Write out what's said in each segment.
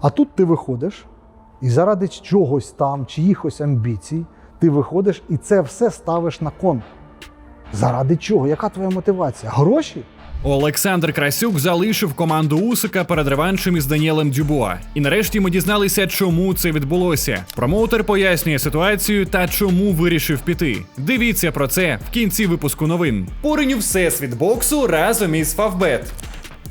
А тут ти виходиш, і заради чогось там, чиїхось амбіцій, ти виходиш і це все ставиш на кон. Заради чого? Яка твоя мотивація? Гроші? Олександр Красюк залишив команду Усика перед реваншем із Даніелем Дюбуа. І нарешті ми дізналися, чому це відбулося. Промоутер пояснює ситуацію та чому вирішив піти. Дивіться про це в кінці випуску новин. Пориню всесвіт боксу разом із Фавбет.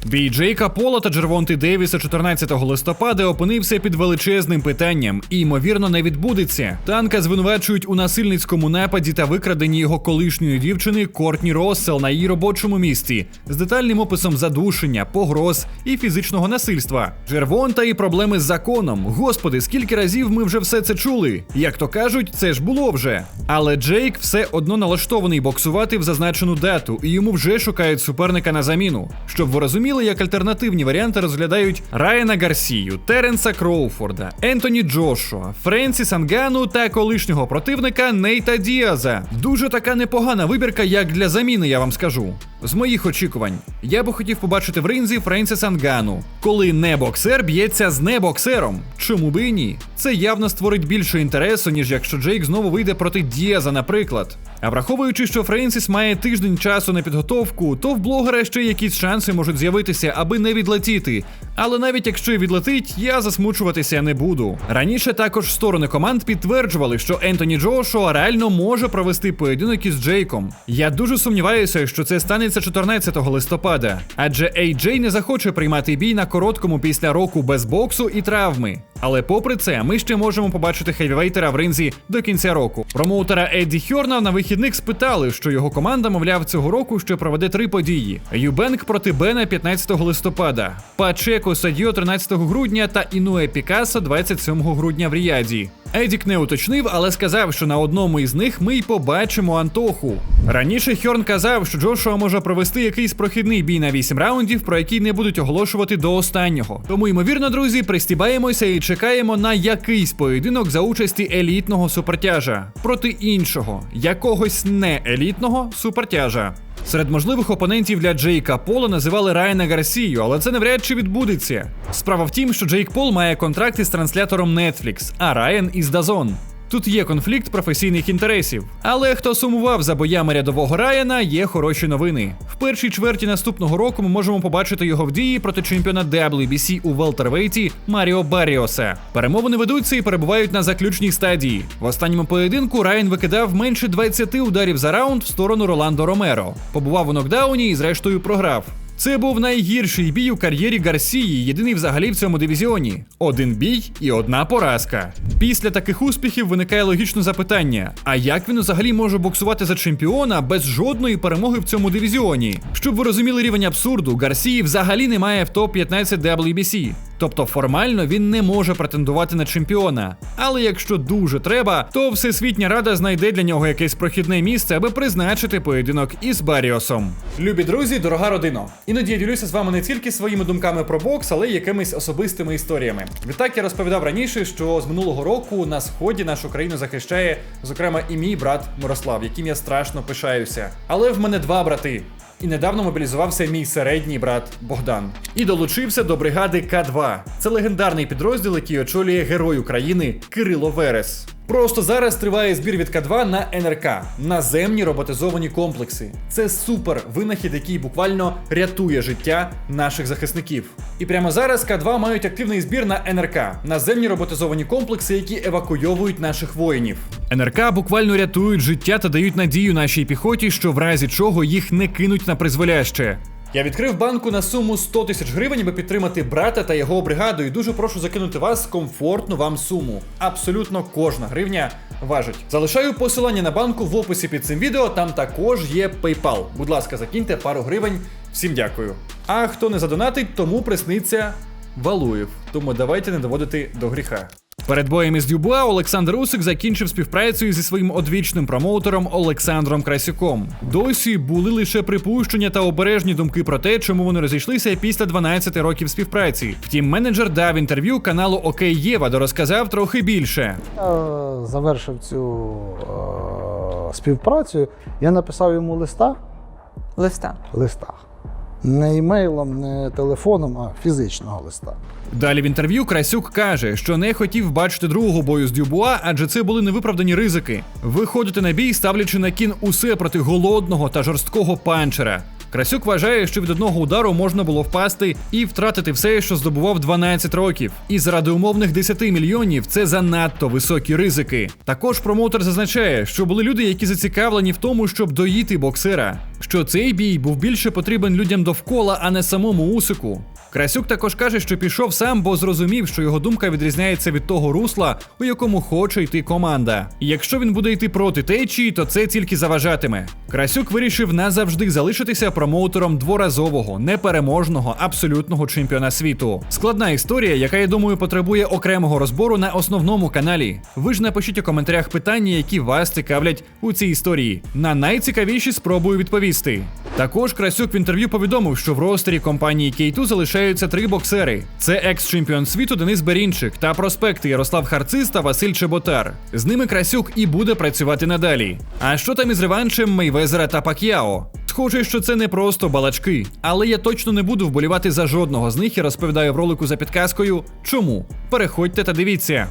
Бій Джейка Пола та Джервонти Девіса 14 листопада опинився під величезним питанням і, ймовірно, не відбудеться. Танка звинувачують у насильницькому нападі та викраденні його колишньої дівчини Кортні Россел на її робочому місці з детальним описом задушення, погроз і фізичного насильства. Джервонта і проблеми з законом. Господи, скільки разів ми вже все це чули? Як то кажуть, це ж було вже. Але Джейк все одно налаштований боксувати в зазначену дату, і йому вже шукають суперника на заміну. Щоб ви розуміли, як альтернативні варіанти розглядають Райана Гарсію, Теренса Кроуфорда, Ентоні Джошуа, Френсіс Ангану та колишнього противника Нейта Діаза. Дуже така непогана вибірка, як для заміни, я вам скажу. З моїх очікувань, я би хотів побачити в ринзі Френсіса Нгану. коли не боксер б'ється з небоксером. Чому би і ні? Це явно створить більше інтересу, ніж якщо Джейк знову вийде проти Діаза, наприклад. А враховуючи, що Френсіс має тиждень часу на підготовку, то в блогера ще якісь шанси можуть з'явитися, аби не відлетіти. Але навіть якщо й відлетить, я засмучуватися не буду. Раніше також сторони команд підтверджували, що Ентоні Джошуа реально може провести поєдинок із Джейком. Я дуже сумніваюся, що це станеться 14 листопада, адже AJ не захоче приймати бій на короткому після року без боксу і травми. Але попри це, ми ще можемо побачити хевівейтера в ринзі до кінця року. Промоутера Едді Хьорна на вихідних спитали, що його команда, мовляв, цього року ще проведе три події: Юбенк проти Бена 15 листопада, Пачеко Садьо 13 грудня та Інуе Пікасо 27 грудня в Ріаді. Едік не уточнив, але сказав, що на одному із них ми й побачимо Антоху. Раніше Хьорн казав, що Джошуа може провести якийсь прохідний бій на 8 раундів, про який не будуть оголошувати до останнього. Тому, ймовірно, друзі, пристібаємося і чекаємо на якийсь поєдинок за участі елітного супертяжа проти іншого, якогось не елітного супертяжа. Серед можливих опонентів для Джейка Пола називали Райана Гарсію, але це навряд чи відбудеться. Справа в тім, що Джейк Пол має контракт із транслятором Netflix, а Райан із DAZN. Тут є конфлікт професійних інтересів. Але хто сумував за боями рядового Райана, є хороші новини. В першій чверті наступного року ми можемо побачити його в дії проти чемпіона WBC у велтервейті Маріо Баріоса. Перемовини ведуться і перебувають на заключній стадії. В останньому поєдинку Райан викидав менше 20 ударів за раунд в сторону Роландо Ромеро. Побував у нокдауні і зрештою програв. Це був найгірший бій у кар'єрі Гарсії, єдиний взагалі в цьому дивізіоні. Один бій і одна поразка. Після таких успіхів виникає логічне запитання: а як він взагалі може боксувати за чемпіона без жодної перемоги в цьому дивізіоні? Щоб ви розуміли рівень абсурду, Гарсії взагалі немає в топ-15 WBC. Тобто формально він не може претендувати на чемпіона. Але якщо дуже треба, то Всесвітня Рада знайде для нього якесь прохідне місце, аби призначити поєдинок із Баріосом. Любі друзі, дорога родино. Іноді я ділюся з вами не тільки своїми думками про бокс, але й якимись особистими історіями. Відтак я розповідав раніше, що з минулого року на сході нашу країну захищає, зокрема, і мій брат Мирослав, яким я страшно пишаюся. Але в мене два брати. І недавно мобілізувався мій середній брат Богдан і долучився до бригади К2. Це легендарний підрозділ, який очолює герой України Кирило Верес. Просто зараз триває збір від К2 на НРК наземні роботизовані комплекси. Це супер винахід, який буквально рятує життя наших захисників. І прямо зараз К2 мають активний збір на НРК наземні роботизовані комплекси, які евакуйовують наших воїнів. НРК буквально рятують життя та дають надію нашій піхоті, що в разі чого їх не кинуть на призволяще. Я відкрив банку на суму 100 тисяч гривень, аби підтримати брата та його бригаду. І дуже прошу закинути вас комфортну вам суму. Абсолютно кожна гривня важить. Залишаю посилання на банку в описі під цим відео. Там також є PayPal. Будь ласка, закиньте пару гривень. Всім дякую. А хто не задонатить, тому присниться Валуєв. Тому давайте не доводити до гріха. Перед боєм із Дюбуа Олександр Усик закінчив співпрацю зі своїм одвічним промоутером Олександром Красюком. Досі були лише припущення та обережні думки про те, чому вони розійшлися після 12 років співпраці. Втім, менеджер дав інтерв'ю каналу Окей Єва, де розказав трохи більше. Я завершив цю е, співпрацю. Я написав йому листа. Листа. листа. Не імейлом, не телефоном, а фізичного листа. Далі в інтерв'ю Красюк каже, що не хотів бачити другого бою з Дюбуа, адже це були невиправдані ризики. Виходити на бій, ставлячи на кін усе проти голодного та жорсткого панчера. Красюк вважає, що від одного удару можна було впасти і втратити все, що здобував 12 років. І заради умовних 10 мільйонів це занадто високі ризики. Також промоутер зазначає, що були люди, які зацікавлені в тому, щоб доїти боксера. Що цей бій був більше потрібен людям довкола, а не самому Усику. Красюк також каже, що пішов сам, бо зрозумів, що його думка відрізняється від того русла, у якому хоче йти команда. І якщо він буде йти проти течії, то це тільки заважатиме. Красюк вирішив назавжди залишитися промоутером дворазового, непереможного, абсолютного чемпіона світу. Складна історія, яка я думаю потребує окремого розбору на основному каналі. Ви ж напишіть у коментарях питання, які вас цікавлять у цій історії. На найцікавіші спробую відповісти. Також Красюк в інтерв'ю повідомив, що в ростері компанії K2 залишаються три боксери: це екс-чемпіон світу Денис Берінчик та проспекти Ярослав Харциз та Василь Чеботар. З ними Красюк і буде працювати надалі. А що там із реваншем Мейвезера та Пак'яо? Схоже, що це не просто балачки, але я точно не буду вболівати за жодного з них і розповідаю в ролику за підказкою. Чому? Переходьте та дивіться.